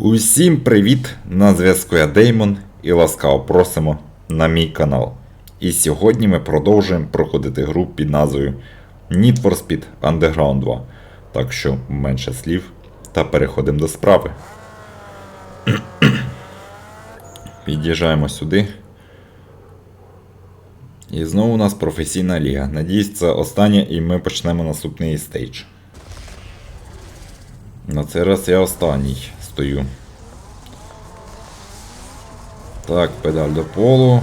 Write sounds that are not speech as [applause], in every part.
Усім привіт! На зв'язку я Деймон і ласкаво просимо на мій канал. І сьогодні ми продовжуємо проходити гру під назвою Need for Speed Underground 2. Так що менше слів та переходимо до справи. [clears throat] Під'їжджаємо сюди. І знову у нас професійна ліга. Надіюсь, це останнє і ми почнемо наступний стейдж. На цей раз я останній стою. Так, педаль до полу.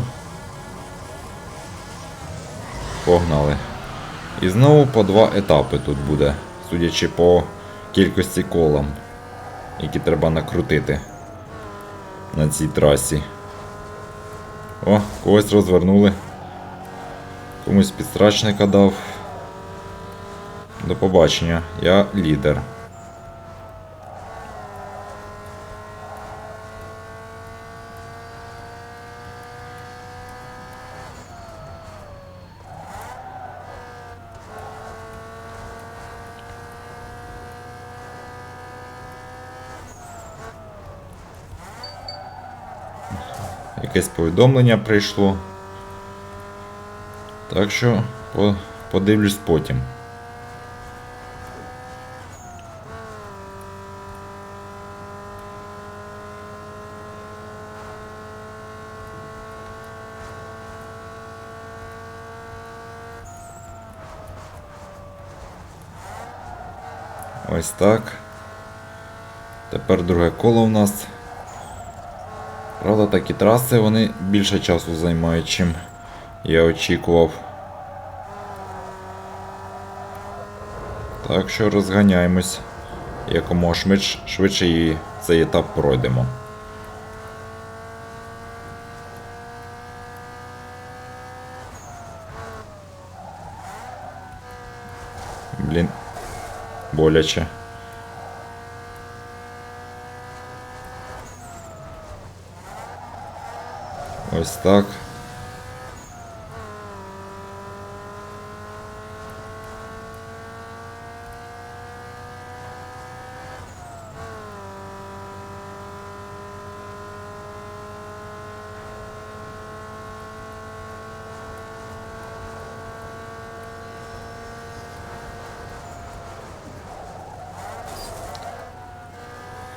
Погнали. І знову по два етапи тут буде, судячи по кількості колам, які треба накрутити на цій трасі. О, когось розвернули. Комусь підстрачника дав. До побачення, я лідер. Якесь повідомлення прийшло. Так що подивлюсь потім. Ось так. Тепер друге коло у нас. Правда, такі траси вони більше часу займають, чим я очікував. Так що розганяємось. Якомога швидше, швидше і цей етап пройдемо. Блін, боляче. Ось так.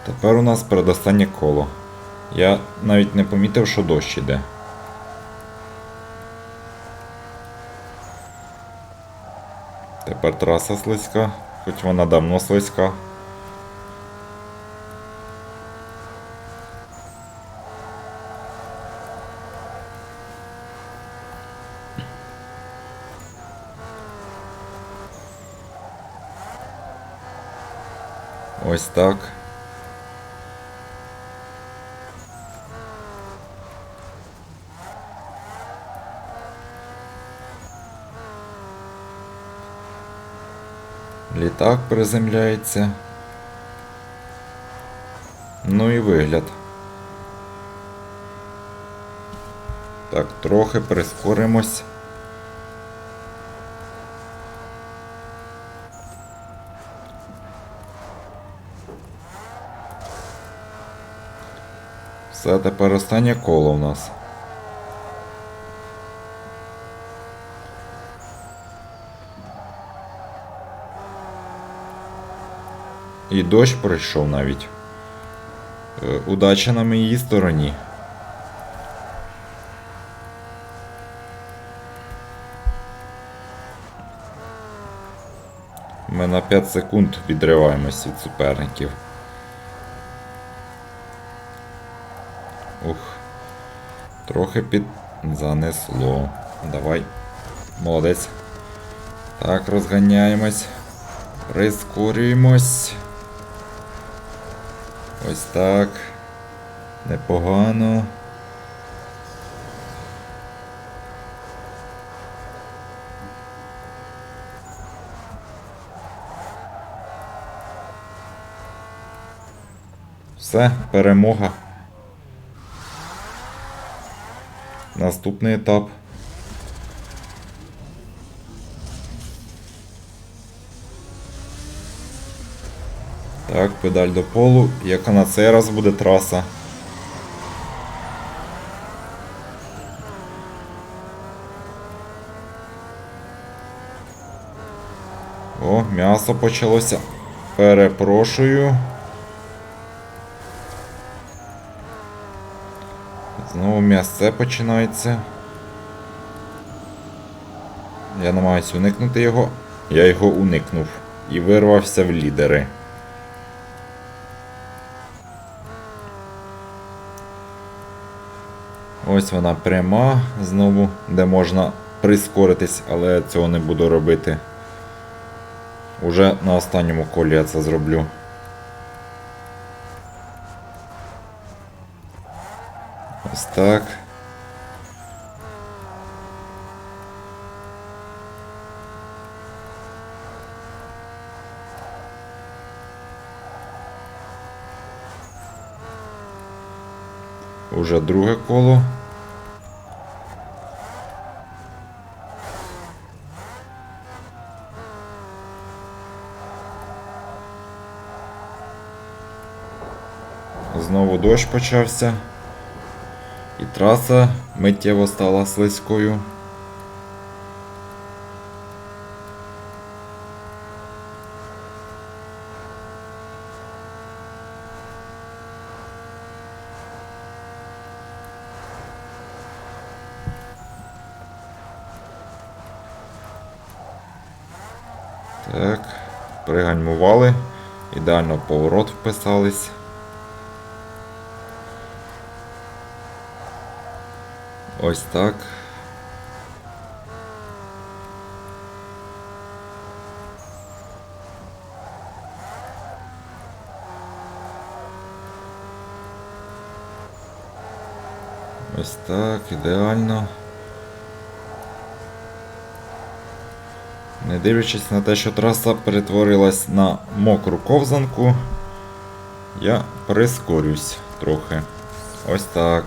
Тепер у нас передостаннє коло. Я навіть не помітив, що дощ іде. Тепер траса слизька, хоч вона давно слизька. Ось так. Літак приземляється. Ну і вигляд. Так, трохи прискоримось. Все, тепер останнє коло у нас. І дощ пройшов навіть. Е, Удача на моїй стороні. Ми на 5 секунд відриваємось від суперників. Ух. Трохи під занесло. Давай. Молодець. Так, розганяємось. Прискорюємось. Ось так. Непогано. Все, перемога. Наступний етап. Так, педаль до полу. Яка на цей раз буде траса? О, м'ясо почалося. Перепрошую. Знову м'ясце починається. Я намагаюся уникнути його. Я його уникнув і вирвався в лідери. Ось вона пряма, знову, де можна прискоритись, але цього не буду робити. Уже на останньому колі я це зроблю. Ось так. Уже друге коло. Знову дощ почався. І траса миттєво стала слизькою. Так, пригальмували. Ідеально поворот вписались. Ось так. Ось так, ідеально. Не дивлячись на те, що траса перетворилась на мокру ковзанку, я прискорюсь трохи. Ось так.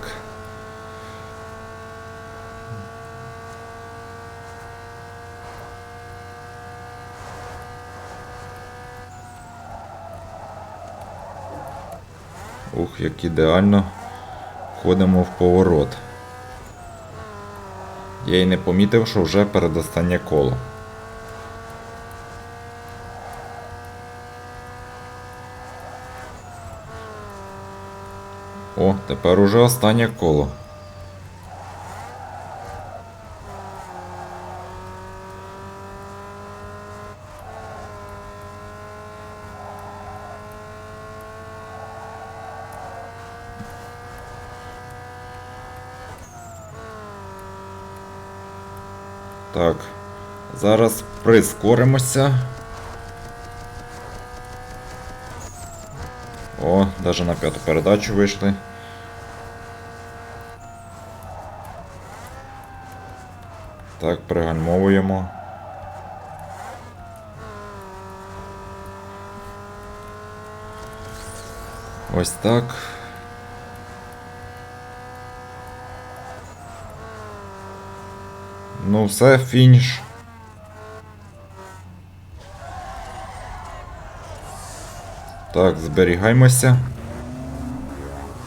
Ух, як ідеально входимо в поворот. Я й не помітив, що вже передостаннє коло. О, тепер уже останнє коло. Так, зараз прискоримося. О, навіть на п'яту передачу вийшли. Так, пригальмовуємо. Ось так. Ну, все, фініш. Так, зберігаємося.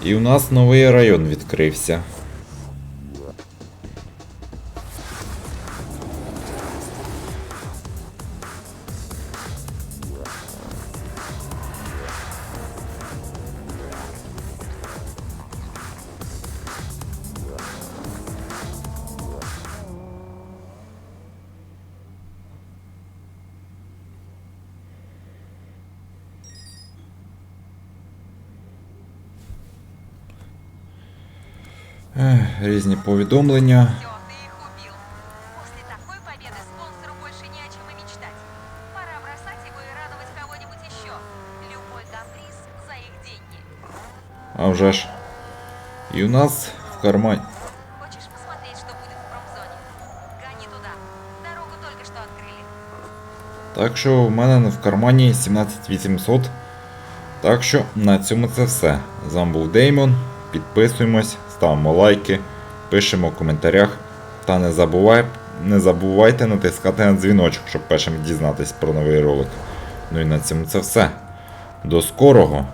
І у нас новий район відкрився. За их деньги. А вже ж. І у нас в кармані. Хочешь посмотреть, что будет в промзоне? Гони туда. Дорогу только что открыли. Так що в мене в кармані 17800. Так що на цьому це все. З вами був Деймон. Підписуємось, ставимо лайки, пишемо в коментарях. Та не, забувай, не забувайте натискати на дзвіночок, щоб першим дізнатись про новий ролик. Ну і на цьому це все. До скорого!